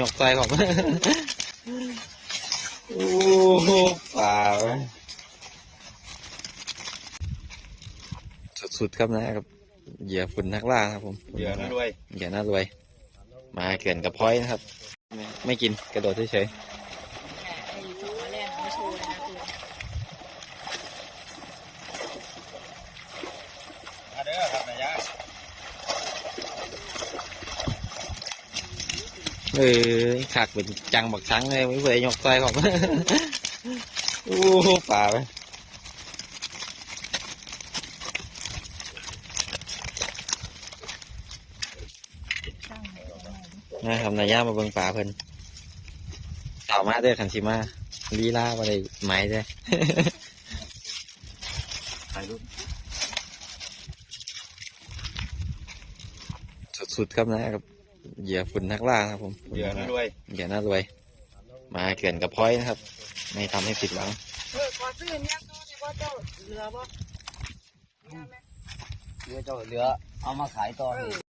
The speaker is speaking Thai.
ยกใจของโอ้โหป่าเว้ยสุดๆครับนะครับเหยื่อฝุ่นนักล่าครับผมเหยื่อนะรวยเหยื่อน่ารวย มาเกลื่อนกับพร้อยนะครับไม่ไม่กินกระโดดเฉยไอ้สองแรกไม่โชว์เลยนะคือ มาเด้อครับนายยะ ๆ เออขากเป็นจังบักช้างเลยไม่เคยยกใจของโอ้ป่าไปช่างเลยเอาใหม่ดินะครับนายย่ามาเบิ่งป่าเพิ่นสาวมาเด้อขันชิมาลีลาบ่ได้ไม้เด้อถ่ายรูปสุดๆครับนะครับ เหยื่อฝุ่นนักล่าครับผมเหยื่อนะรวยเหยื่อน่ารวย มาเกลื่อนกับพร้อยนะครับ ไม่ทำให้ผิดหวังเออขอซื้อเนี่ยก็ได้ว่าเจ้าเหลือบ่เรือเจ้าเรือเอามาขายต่อเออ